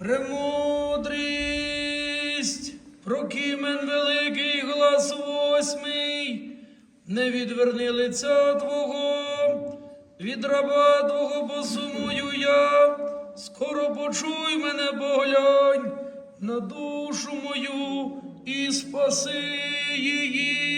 Премудрість, прокимен великий глас восьмий, не відверни лиця Твого, від раба Твого посумую я, скоро почуй мене, поглянь, на душу мою і спаси її.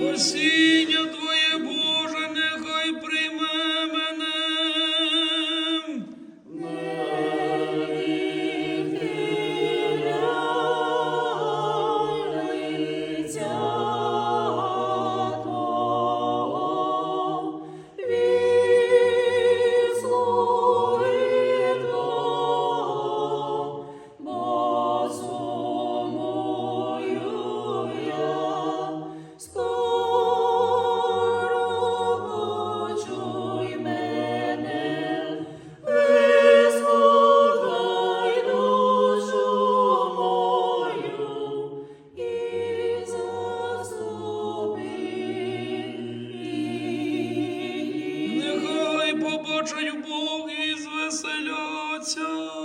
Спасіння Твоє Бог і звеселяться.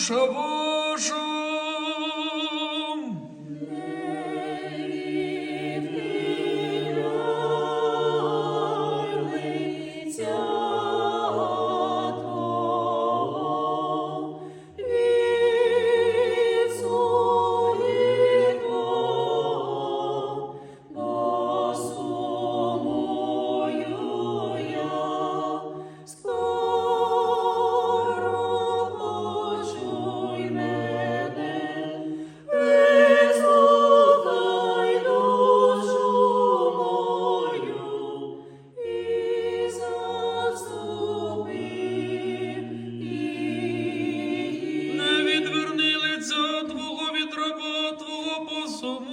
সবুজ So.